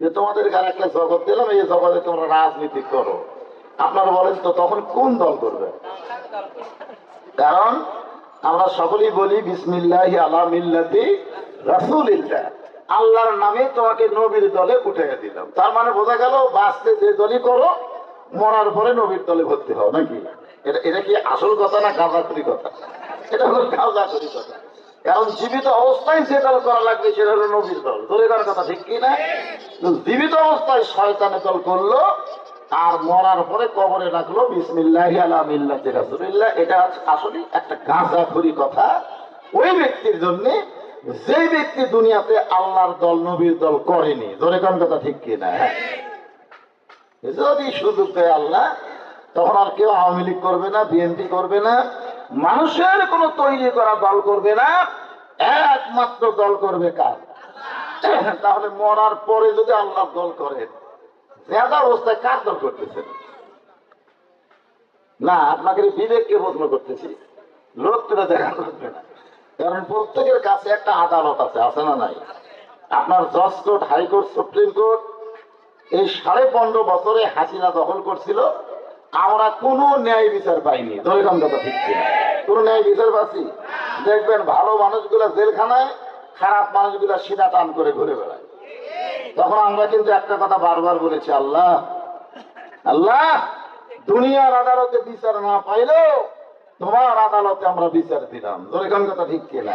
যে তোমাদেরকে আর একটা জগৎ দিলাম, এই জগতে তোমরা রাজনীতি করো। আপনারা বলেন তো, তখন কোন দল করবে? কারণ আমরা সকলেই বলি, বিসমিল্লাহ আলা মিল্লাতি রাসূলিল্লাহ। আল্লাহর নামে তোমাকে নবীর দলে উঠে দিলাম। তার মানে বোঝা গেল, বাঁচতে যে দলই করো, মরার পরে নবীর দলে ভর্তি হও, নাকি? এটা এটা কি আসল কথা না গাঁজাখুরি কথা? এটা হলো গাঁজাখুরি কথা। কারণ জীবিত অবস্থায় যে দল করা লাগবে সেটা হলো নবীর দল। দলে করার কথা, ঠিক কি না? জীবিত অবস্থায় শয়তানের দল করল, আর মরার পরে কবরে রাখল, বিসমিল্লাহ আলা মিল্লাতি রাসূলিল্লাহ। এটা আসলে একটা গাঁজা গাঁজাখুরি কথা। ওই ব্যক্তির জন্য যে ব্যক্তি দুনিয়াতে আল্লাহর দল, নবীর দল করেনি, ধরে কোন কথা, ঠিক কি না? যদি সুযোগ দেয় আল্লাহ, তখন আর কেউ আওয়ামী লীগ করবে না, বিএনপি করবে না মানুষের কোনো তৈরি করা দল করবে না, একমাত্র দল করবে কার? তাহলে মরার পরে যদি আল্লাহ দল করে নেতা অবস্থায় কার দল করতেছেন না, আপনাকে বিবেককে প্রশ্ন করতেছি লোকটা দেখা করবে না। কারণ প্রত্যেকের কাছে একটা আদালত আছে আছে না নাই? আপনার জজ কোর্ট হাইকোর্ট সুপ্রিম কোর্ট, এই সাড়ে পনেরো বছরে হাসিনা দখল করছিল। আমরা কোনো ন্যায় বিচার পাইনি। কিনা কোনো। ন্যায় বিচার পাচ্ছি? দেখবেন ভালো মানুষগুলো জেলখানায়, খারাপ মানুষগুলো সিধা টান করে ঘুরে বেড়ায়। তখন আমরা কিন্তু একটা কথা বারবার বলেছি, আল্লাহ আল্লাহ, দুনিয়ার আদালতে বিচার না পাইলেও তোমার আদালতে আমরা বিচার দিলাম। দরিকম কথা ঠিক কিনা।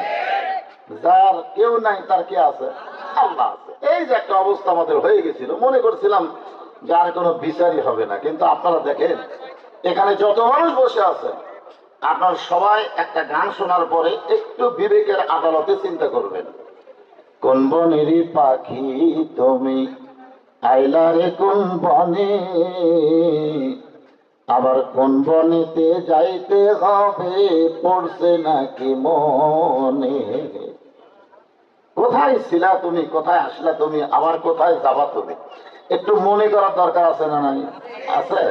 যার কেউ নাই, তার কে আছে? আল্লাহ আছে। এই যে একটা অবস্থা আমাদের হয়ে গেছিল। মনে করছিলাম যে আর কোনো বিচারই হবে না। কিন্তু আপনারা দেখেন, এখানে যত মানুষ বসে আছেন আপনার সবাই একটা গান শোনার পরে একটু বিবেকের আদালতে চিন্তা করবেন। কোন বনেরই পাখি তুমি? আইলারে কোন বনে? আবার কোন বনেতে যাইতে হবে? পড়ছে নাকি মনে? কোথায় ছিলা তুমি? কোথায় আসলা তুমি? আবার কোথায় যাবা তুমি? একটু মনে করার দরকার আছে না নাই? আছে?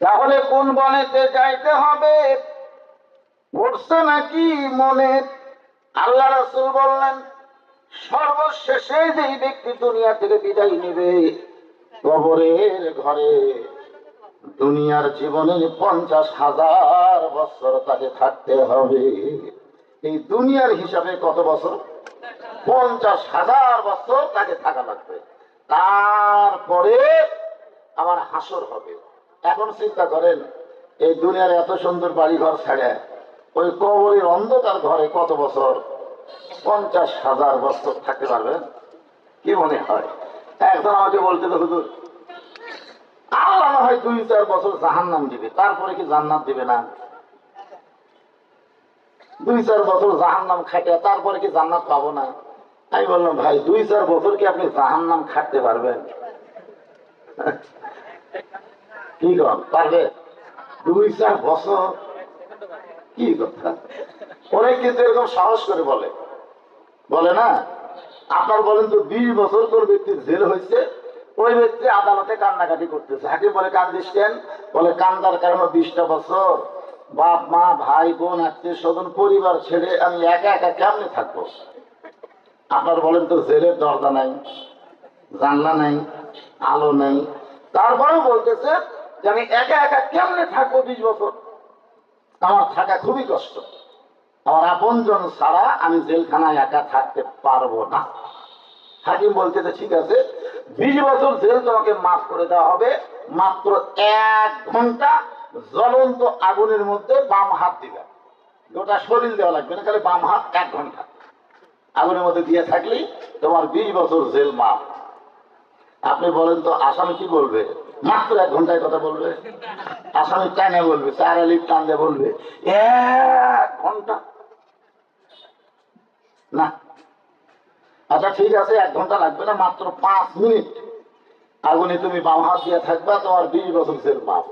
তাহলে কোন বনেতে যাইতে হবে? পড়ছে নাকি মনে? আল্লাহ রাসূল বললেন, সর্বশেষে যেই ব্যক্তি দুনিয়া থেকে বিদায় নেবে, কবরের ঘরে দুনিয়ার জীবনের পঞ্চাশ হাজার বছর তাকে থাকতে হবে। এই দুনিয়ার হিসাবে কত বছর? পঞ্চাশ হাজার বছর তাকে থাকা লাগবে। তারপরে আবার হাসর হবে। এখন চিন্তা করেন, এই দুনিয়ার এত সুন্দর বাড়ি ঘর ছেড়ে, ওই কবরের অন্ধকার ঘরে কত বছর? পঞ্চাশ হাজার বছর থাকতে পারবেন কি মনে হয়? একজন আমাকে বলতে তো হুজুর, আল্লাহ হয় দুই, চার বছর জাহান নাম দিবে, তারপরে কি জান্নাত দিবে না? দুই, চার বছর জাহান নাম খাটে তারপরে কি জান্নাত পাবো না? আমি বললাম, ভাই, দুই চার বছর কি আপনি জাহান নাম খাটতে পারবেন? কি কন? পারবে দুই চার বছর কি কথা? অনেক কিন্তু এরকম সাহস করে বলে। বলে না? আপনার বলেন তো বিশ বছর তোর ব্যক্তির জেল হয়েছে, ওই ব্যক্তি আদালতে কান্নাকাটি করতেছে। হাকিম বলে কান্দিস কেন? বলে, কান্দার কারণে বিশটা বছর বাপ, মা, ভাই, বোন, আত্মীয় স্বজন, পরিবার ছেড়ে আমি একা একা কেমনে থাকব? আপনার বলেন তো, জেলের দরজা নাই, জানলা নাই, আলো নাই। তারপরেও বলতেছে যে আমি একা একা কেমনে থাকব বিশ বছর? আমার থাকা খুবই কষ্ট। আমার আপনজন ছাড়া আমি জেলখানায় একা থাকতে পারব না। হাকিম বলতেছে, ঠিক আছে, বিশ বছর জেল তোমাকে মাফ করে দেওয়া হবে। মাত্র এক ঘণ্টা জ্বলন্ত আগুনের মধ্যে বাম হাত দিবে। গোটা শরীর দেওয়া লাগবে না, খালি বাম হাত এক ঘণ্টা। আগুনের মধ্যে দিয়ে থাকলেই তোমার বিশ বছর জেল মাফ। আপনি বলেন তো, আসামি কি বলবে? মাত্র এক ঘন্টায় কথা বলবে। আসামি টানে বলবে, চার আলিপ টান বলবে। এক ঘণ্টা। না। আচ্ছা ঠিক আছে, এক ঘণ্টা লাগবে না, মাত্র পাঁচ মিনিট। আগুনে তুমি বাম হাত দিয়ে থাকবা, তোমার বিশ বছর জেল মাপ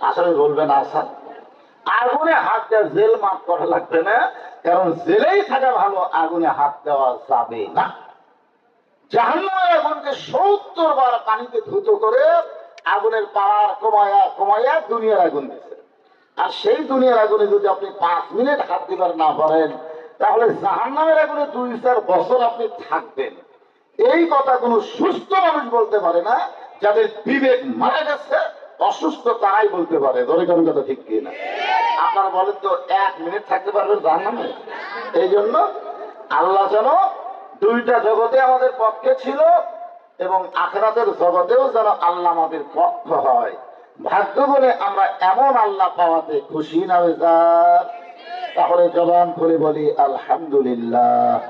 আসামি বলবে না আসাদ আগুনে হাত দেওয়া জেল মাপ করা লাগবে না। কারণ জেলেই থাকা ভালো, আগুনে হাত দেওয়া যাবে না। জাহান্নামের আগুনকে সত্তর বার পানিতে ধুত করে আগুনের পাওয়ার কমায়া কমায়া দুনিয়ার আগুন দিছে আর সেই দুনিয়ার আগুনে যদি আপনি পাঁচ মিনিট হাত দিবার না পারেন, তাহলে জাহান্নামের আগুনে দুই চার বছর আপনি থাকবেন। এই কথা কোনো সুস্থ মানুষ বলতে পারে না, যাদের বিবেক মারা গেছে, অসুস্থ তারাই বলতে পারে। ধরে কোন কথা ঠিক কি না আপনারা বলেন তো, এক মিনিট থাকতে পারবে জাহান্নামে? এই জন্য আল্লাহ যেন দুইটা জগতে আমাদের পক্ষে ছিল এবং আখরাতের জগতেও যেন আল্লাহ আমাদের পক্ষ হয়। ভাগ্য বলে আমরা এমন আল্লাহ পাওয়াতে খুশি না তাহলে জবান করে বলি, আলহামদুলিল্লাহ।